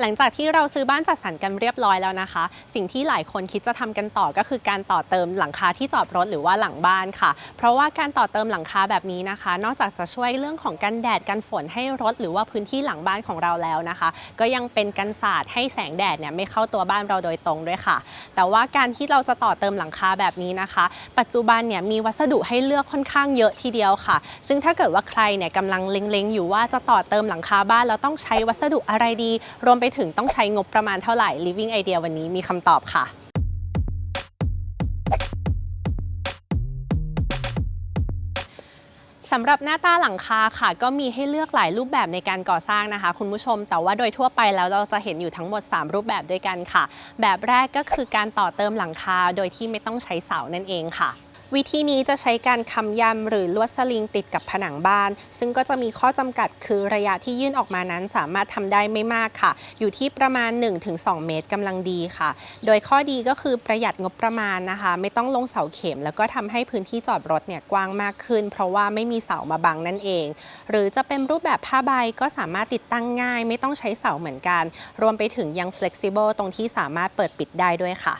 หลังจากที่เราซื้อบ้านจัดสรรกันเรียบร้อยแล้วนะคะ สิ่งที่หลายคนคิดจะทำกันต่อก็คือการต่อเติมหลังคาที่จอดรถหรือว่าหลังบ้านค่ะ เพราะว่าการต่อเติมหลังคาแบบนี้นะคะ นอกจากจะช่วยเรื่องของกันแดดกันฝนให้รถหรือว่าพื้นที่หลังบ้านของเราแล้วนะคะ ก็ยังเป็นกันศาสตร์ให้แสงแดดเนี่ยไม่เข้าตัวบ้านเราโดยตรงด้วยค่ะ แต่ว่าการที่เราจะต่อเติมหลังคาแบบนี้นะคะ ปัจจุบันเนี่ยมีวัสดุให้เลือกค่อนข้างเยอะทีเดียวค่ะ ซึ่งถ้าเกิดว่าใครเนี่ยกำลังเล็งๆ อยู่ว่าจะต่อเติมหลังคาบ้านแล้วต้องใช้วัสดุอะไรดี รวมไปถึงต้องใช้งบประมาณเท่าไหร่ Living Idea วันนี้มีคำตอบค่ะสำหรับหน้าตาหลังคาค่ะ ก็มีให้เลือกหลายรูปแบบในการก่อสร้างนะคะ คุณผู้ชมแต่ว่าโดยทั่วไปแล้วเราจะเห็นอยู่ทั้งหมด 3 รูปแบบด้วยกันค่ะ แบบแรกก็คือการต่อเติมหลังคาโดยที่ไม่ต้องใช้เสานั่นเองค่ะ วิธีนี้จะใช้การคำยำหรือลวดสลิงติดกับผนังบ้าน ซึ่งก็จะมีข้อจำกัดคือระยะที่ยื่นออกมานั้นสามารถทำได้ไม่มากค่ะ อยู่ที่ประมาณ 1-2 เมตรกำลังดีค่ะ โดยข้อดีก็คือประหยัดงบประมาณนะคะ ไม่ต้องลงเสาเข็ม แล้วก็ทำให้พื้นที่จอดรถเนี่ยกว้างมากขึ้น เพราะว่าไม่มีเสามาบังนั่นเอง หรือจะเป็นรูปแบบผ้าใบก็สามารถติดตั้งง่าย ไม่ต้องใช้เสาเหมือนกัน รวมไปถึงยัง flexible ตรงที่สามารถเปิดปิดได้ด้วยค่ะ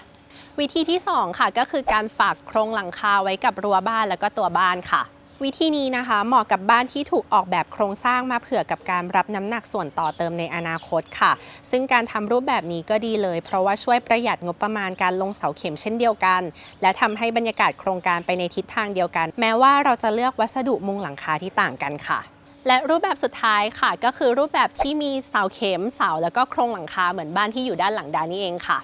วิธีที่ 2 ค่ะก็คือการฝากโครงหลังคาไว้กับรั้วบ้านแล้วก็ตัวบ้านค่ะ วิธีนี้นะคะ เหมาะกับบ้านที่ถูกออกแบบโครงสร้างมาเผื่อกับการรับน้ำหนักส่วนต่อเติมในอนาคตค่ะ ซึ่งการทำรูปแบบนี้ก็ดีเลย เพราะว่าช่วยประหยัดงบประมาณการลงเสาเข็มเช่นเดียวกัน และทำให้บรรยากาศโครงการไปในทิศทางเดียวกัน แม้ว่าเราจะเลือกวัสดุมุงหลังคาที่ต่างกันค่ะและรูปแบบสุดท้ายค่ะ ก็คือรูปแบบที่มีเสาเข็มเสาแล้วก็โครงหลังคาเหมือนบ้านที่อยู่ด้านหลังดานี่เองค่ะ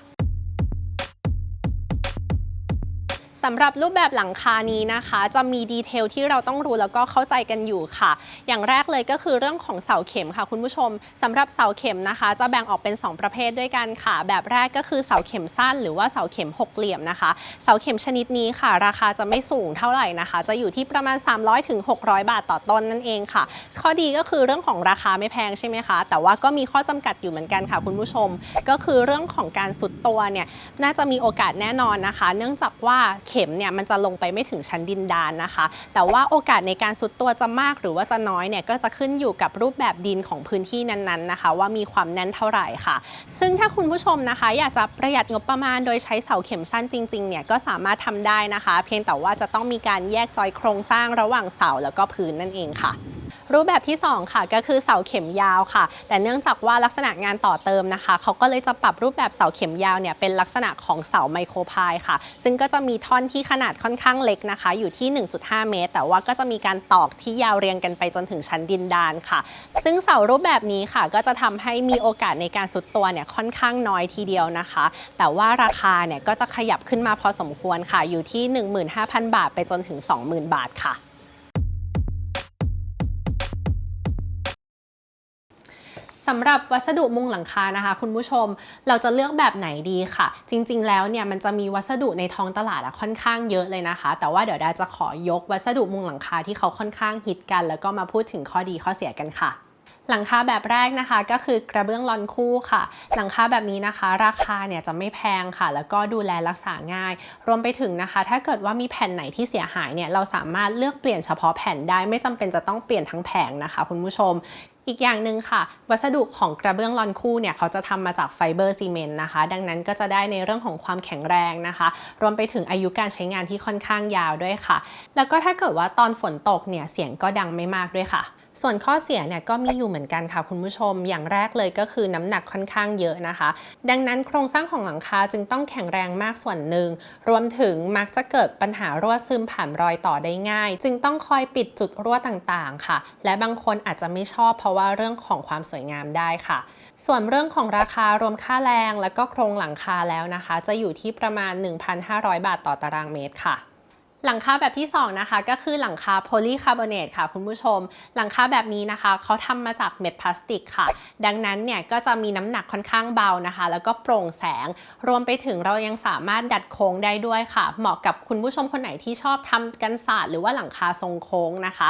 สำหรับรูปแบบหลังคานี้นะคะ จะมีดีเทลที่เราต้องรู้แล้วก็เข้าใจกันอยู่ค่ะ อย่างแรกเลยก็คือเรื่องของเสาเข็มค่ะ คุณผู้ชมสำหรับเสาเข็มนะคะ จะแบ่งออกเป็น 2 ประเภทด้วยกันค่ะ แบบแรกก็คือเสาเข็มสั้น หรือว่าเสาเข็มหกเหลี่ยมนะคะ เสาเข็มชนิดนี้ค่ะ ราคาจะไม่สูงเท่าไหร่นะคะ จะอยู่ที่ประมาณ 300ถึง600 บาทต่อต้นนั่นเองค่ะ ข้อดีก็คือเรื่องของราคาไม่แพงใช่ไหมคะ แต่ว่าก็มีข้อจำกัดอยู่เหมือนกันค่ะ คุณผู้ชม ก็คือเรื่องของการสุดตัวเนี่ยน่าจะมีโอกาสแน่นอนนะคะ เนื่องจากว่าเข็มเนี่ยมันจะลงไปไม่ถึงชั้นดินดานนะคะ แต่ว่าโอกาสในการสุดตัวจะมากหรือว่าจะน้อยเนี่ยก็จะขึ้นอยู่กับรูปแบบดินของพื้นที่นั้นๆนะคะ ว่ามีความแน่นเท่าไหร่ค่ะ ซึ่งถ้าคุณผู้ชมนะคะ อยากจะประหยัดงบประมาณโดยใช้เสาเข็มสั้นจริงๆเนี่ยก็สามารถทำได้นะคะ เพียงแต่ว่าจะต้องมีการแยกจอยโครงสร้างระหว่างเสาแล้วก็พื้นนั่นเองค่ะ รูปแบบที่ 2 ค่ะก็คือเสาเข็มยาวค่ะ แต่เนื่องจากว่าลักษณะงานต่อเติมนะคะ เขาก็เลยจะปรับรูปแบบเสาเข็มยาวเนี่ยเป็นลักษณะของเสาไมโครพายค่ะ ซึ่งก็จะมีท่อนที่ขนาดค่อนข้างเล็กนะคะ อยู่ที่ 1.5 เมตร แต่ว่าก็จะมีการตอกที่ยาวเรียงกันไปจนถึงชั้นดินดานค่ะ ซึ่งเสารูปแบบนี้ค่ะ ก็จะทำให้มีโอกาสในการสุดตัวเนี่ยค่อนข้างน้อยทีเดียวนะคะ แต่ว่าราคาเนี่ยก็จะขยับขึ้นมาพอสมควรค่ะ อยู่ที่ 15,000 บาทไปจนถึง 20,000 บาทค่ะ สำหรับวัสดุมุงหลังคานะคะ คุณผู้ชมเราจะเลือกแบบไหนดีค่ะ จริง ๆ แล้วเนี่ยมันจะมีวัสดุในท้องตลาดอะค่อนข้างเยอะเลยนะคะ แต่ว่าเดี๋ยวดาจะขอยกวัสดุมุงหลังคาที่เขาค่อนข้างฮิตกัน แล้วก็มาพูดถึงข้อดีข้อเสียกันค่ะหลังคาแบบแรกนะคะก็คือกระเบื้องลอนคู่ค่ะ หลังคาแบบนี้นะคะ ราคาเนี่ยจะไม่แพงค่ะ แล้วก็ดูแลรักษาง่าย รวมไปถึงนะคะ ถ้าเกิดว่ามีแผ่นไหนที่เสียหายเนี่ยเราสามารถเลือกเปลี่ยนเฉพาะแผ่นได้ไม่จำเป็นจะต้องเปลี่ยนทั้งแผงนะคะ คุณผู้ชม อีกอย่างหนึ่งค่ะ วัสดุของกระเบื้องลอนคู่เนี่ยเขาจะทำมาจากไฟเบอร์ซีเมนต์นะคะ ดังนั้นก็จะได้ในเรื่องของความแข็งแรงนะคะ รวมไปถึงอายุการใช้งานที่ค่อนข้างยาวด้วยค่ะ แล้วก็ถ้าเกิดว่าตอนฝนตกเนี่ยเสียงก็ดังไม่มากด้วยค่ะ ส่วนข้อเสียเนี่ยก็มีอยู่เหมือนกันค่ะคุณผู้ชม อย่างแรกเลยก็คือน้ำหนักค่อนข้างเยอะนะคะ ดังนั้นโครงสร้างของหลังคาจึงต้องแข็งแรงมากส่วนหนึ่ง รวมถึงมักจะเกิดปัญหารั่วซึมผ่านรอยต่อได้ง่าย จึงต้องคอยปิดจุดรั่วต่างๆ ค่ะ และบางคนอาจจะไม่ชอบเพราะว่าเรื่องของความสวยงามได้ค่ะ ส่วนเรื่องของราคารวมค่าแรง และก็โครงหลังคาแล้วนะคะ จะอยู่ที่ประมาณ 1,500 บาทต่อตารางเมตรค่ะ หลังคาแบบที่ 2 นะคะ ก็คือหลังคาโพลีคาร์บอเนตค่ะคุณผู้ชม หลังคาแบบนี้นะคะเขาทำมาจากเม็ดพลาสติกค่ะ ดังนั้นเนี่ยก็จะมีน้ำหนักค่อนข้างเบานะคะ แล้วก็โปร่งแสง รวมไปถึงเรายังสามารถดัดโค้งได้ด้วยค่ะ เหมาะกับคุณผู้ชมคนไหนที่ชอบทำกันศาสตร์หรือว่าหลังคาทรงโค้งนะคะ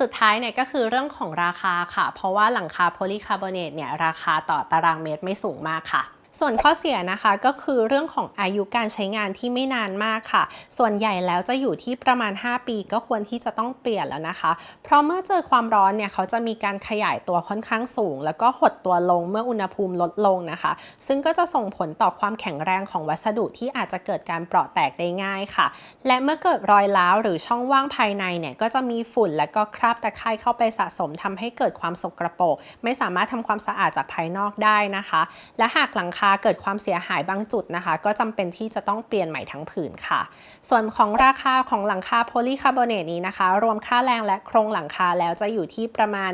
สุดท้ายเนี่ยก็คือเรื่องของราคาค่ะ เพราะว่าหลังคาโพลีคาร์บอเนตเนี่ยราคาต่อตารางเมตรไม่สูงมากค่ะ ส่วนข้อเสียนะคะก็คือเรื่องของอายุการใช้งานที่ไม่นานมากค่ะ ส่วนใหญ่แล้วจะอยู่ที่ประมาณ 5 ปีก็ควรที่จะต้องเปลี่ยนแล้วนะคะ เพราะเมื่อเจอความร้อนเนี่ยเขาจะมีการขยายตัวค่อนข้างสูง แล้วก็หดตัวลงเมื่ออุณหภูมิลดลงนะคะ ซึ่งก็จะส่งผลต่อความแข็งแรงของวัสดุที่อาจจะเกิดการเปราะแตกได้ง่ายค่ะ และเมื่อเกิดรอยร้าวหรือช่องว่างภายในเนี่ยก็จะมีฝุ่นและก็คราบตะไคร่เข้าไปสะสมทำให้เกิดความสกรปรกไม่สามารถทำความสะอาดจากภายนอกได้นะคะ และหากหลังคาเกิดความเสียหายบางจุดนะคะ ก็จำเป็นที่จะต้องเปลี่ยนใหม่ทั้งผืนค่ะ ส่วนของราคาของหลังคาโพลีคาร์บอเนตนี้นะคะ รวมค่าแรงและโครงหลังคาแล้วจะอยู่ที่ประมาณ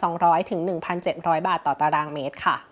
1,200ถึง1,700 บาทต่อตารางเมตรค่ะ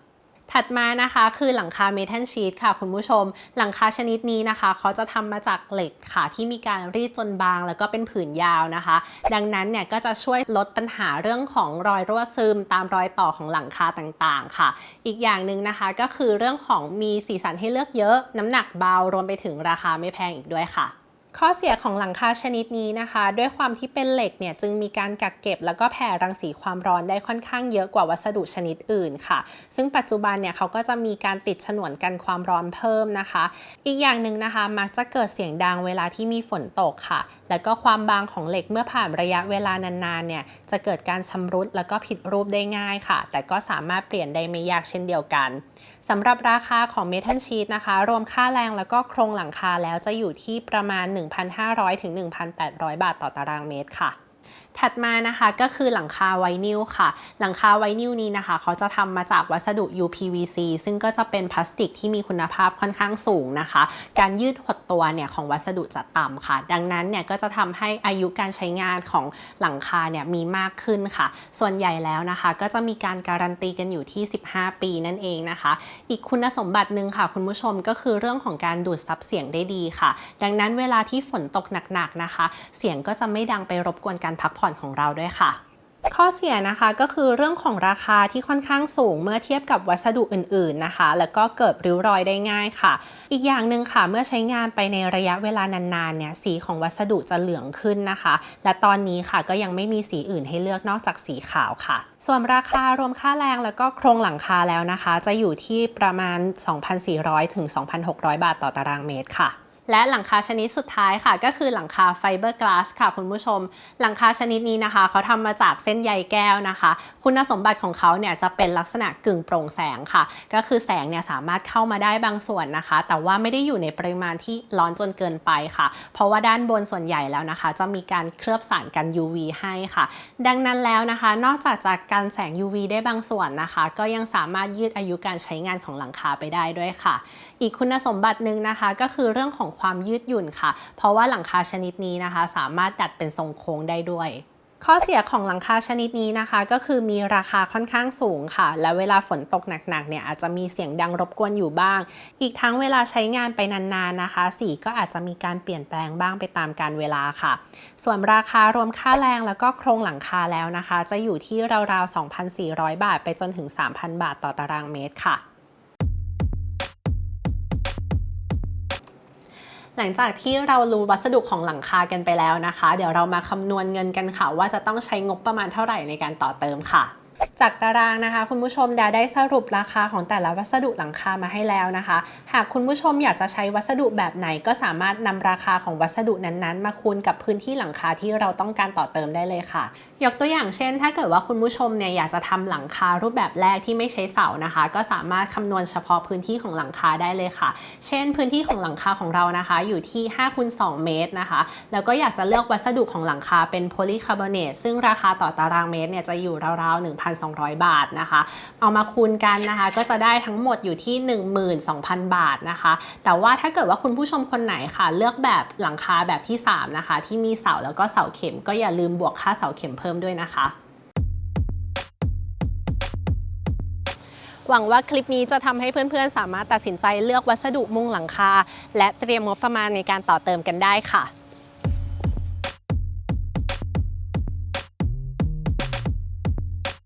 ถัดมานะคะคือหลังคาเมทัลชีตค่ะคุณผู้ชม หลังคาชนิดนี้นะคะ เขาจะทำมาจากเหล็กค่ะ ที่มีการรีดจนบางแล้วก็เป็นผืนยาวนะคะ ดังนั้นเนี่ยก็จะช่วยลดปัญหาเรื่องของรอยรั่วซึม ตามรอยต่อของหลังคาต่างๆค่ะ อีกอย่างหนึ่งนะคะก็คือเรื่องของมีสีสันให้เลือกเยอะ น้ำหนักเบารวมไปถึงราคาไม่แพงอีกด้วยค่ะ ข้อเสียของหลังคาชนิดนี้นะคะ ด้วยความที่เป็นเหล็กเนี่ยจึงมีการกักเก็บ แล้วก็แผ่รังสีความร้อนได้ค่อนข้างเยอะกว่าวัสดุชนิดอื่นค่ะ ซึ่งปัจจุบันเนี่ยเขาก็จะมีการติดฉนวนกันความร้อนเพิ่มนะคะ อีกอย่างหนึ่งนะคะมักจะเกิดเสียงดังเวลาที่มีฝนตกค่ะ แล้วก็ความบางของเหล็กเมื่อผ่านระยะเวลานานๆเนี่ยจะเกิดการชำรุดแล้วก็ผิดรูปได้ง่ายค่ะ แต่ก็สามารถเปลี่ยนได้ไม่ยากเช่นเดียวกันสำหรับราคาของเมทัลชีตนะคะ รวมค่าแรงแล้วก็โครงหลังคาแล้วจะอยู่ที่ประมาณ1,500 ถึง 1,800 บาทต่อตารางเมตรค่ะ ถัดมานะคะก็คือหลังคาไวนิลค่ะ หลังคาไวนิลนี้นะคะ เขาจะทำมาจากวัสดุ UPVC ซึ่งก็จะเป็นพลาสติกที่มีคุณภาพค่อนข้างสูงนะคะ การยืดหดตัวเนี่ยของวัสดุจะต่ำค่ะ ดังนั้นเนี่ยก็จะทำให้อายุการใช้งานของหลังคาเนี่ยมีมากขึ้นค่ะ ส่วนใหญ่แล้วนะคะ ก็จะมีการการันตีกันอยู่ที่ 15 ปีนั่นเองนะคะ อีกคุณสมบัติหนึ่งค่ะ คุณผู้ชมก็คือเรื่องของการดูดซับเสียงได้ดีค่ะ ดังนั้นเวลาที่ฝนตกหนักๆนะคะ เสียงก็จะไม่ดังไปรบกวนการพักผ่อนของเราด้วยค่ะ ข้อเสียนะคะก็คือเรื่องของราคาที่ค่อนข้างสูงเมื่อเทียบกับวัสดุอื่นๆนะคะ แล้วก็เกิดริ้วรอยได้ง่ายค่ะ อีกอย่างหนึ่งค่ะเมื่อใช้งานไปในระยะเวลานานๆเนี่ยสีของวัสดุจะเหลืองขึ้นนะคะ และตอนนี้ค่ะก็ยังไม่มีสีอื่นให้เลือกนอกจากสีขาวค่ะส่วนราคารวมค่าแรงแล้วก็โครงหลังคาแล้วนะคะ จะอยู่ที่ประมาณ 2,400 ถึง 2,600 บาทต่อตารางเมตรค่ะ และหลังคาชนิดสุดท้ายค่ะ ก็คือหลังคาไฟเบอร์กลาสค่ะคุณผู้ชม หลังคาชนิดนี้นะคะ เขาทำมาจากเส้นใยแก้วนะคะ คุณสมบัติของเขาเนี่ยจะเป็นลักษณะกึ่งโปร่งแสงค่ะ ก็คือแสงเนี่ยสามารถเข้ามาได้บางส่วนนะคะ แต่ว่าไม่ได้อยู่ในปริมาณที่ร้อนจนเกินไปค่ะ เพราะว่าด้านบนส่วนใหญ่แล้วนะคะ จะมีการเคลือบสารกัน UV ให้ค่ะ ดังนั้นแล้วนะคะ นอกจากจากการแสง UV ได้บางส่วนนะคะ ก็ยังสามารถยืดอายุการใช้งานของหลังคาไปได้ด้วยค่ะ อีกคุณสมบัติหนึ่งนะคะ ก็คือเรื่องของความยืดหยุ่นค่ะ เพราะว่าหลังคาชนิดนี้นะคะ สามารถดัดเป็นทรงโค้งได้ด้วยข้อเสียของหลังคาชนิดนี้นะคะ ก็คือมีราคาค่อนข้างสูงค่ะ และเวลาฝนตกหนักๆเนี่ยอาจจะมีเสียงดังรบกวนอยู่บ้าง อีกทั้งเวลาใช้งานไปนานๆนะคะ สีก็อาจจะมีการเปลี่ยนแปลงบ้างไปตามการเวลาค่ะ ส่วนราคารวมค่าแรงแล้วก็โครงหลังคาแล้วนะคะ จะอยู่ที่ราวๆ 2,400 บาท ไปจนถึง 3,000 บาทต่อตารางเมตรค่ะ หลังจากที่เรารู้วัสดุของหลังคากันไปแล้วนะคะ เดี๋ยวเรามาคำนวณเงินกันค่ะ ว่าจะต้องใช้งบประมาณเท่าไหร่ในการต่อเติมค่ะ จากตารางนะคะ คุณผู้ชมดาได้สรุปราคาของแต่ละวัสดุหลังคามาให้แล้วนะคะ หากคุณผู้ชมอยากจะใช้วัสดุแบบไหนก็สามารถนำราคาของวัสดุนั้นๆ มาคูณกับพื้นที่หลังคาที่เราต้องการต่อเติมได้เลยค่ะ ยกตัวอย่างเช่น ถ้าเกิดว่าคุณผู้ชมเนี่ยอยากจะทำหลังคารูปแบบแรกที่ไม่ใช้เสานะคะ ก็สามารถคำนวณเฉพาะพื้นที่ของหลังคาได้เลยค่ะ เช่น พื้นที่ของหลังคาของเรานะคะ อยู่ที่5คูณ2เมตรนะคะ แล้วก็อยากจะเลือกวัสดุของหลังคาเป็นโพลีคาร์บอเนตซึ่งราคาต่อตารางเมตรเนี่ยจะอยู่ราวๆ1,200บาทนะคะ เอามาคูณกันนะคะ ก็จะได้ทั้งหมดอยู่ที่ 12,000 บาทนะคะ แต่ว่าถ้าเกิดว่าคุณผู้ชมคนไหนค่ะ เลือกแบบหลังคาแบบที่ 3 นะคะ ที่มีเสาแล้วก็เสาเข็ม ก็อย่าลืมบวกค่าเสาเข็มเพิ่มด้วยนะคะหวังว่าคลิปนี้จะทำให้เพื่อนๆ สามารถตัดสินใจเลือกวัสดุมุงหลังคา และเตรียมงบประมาณในการต่อเติมกันได้ค่ะ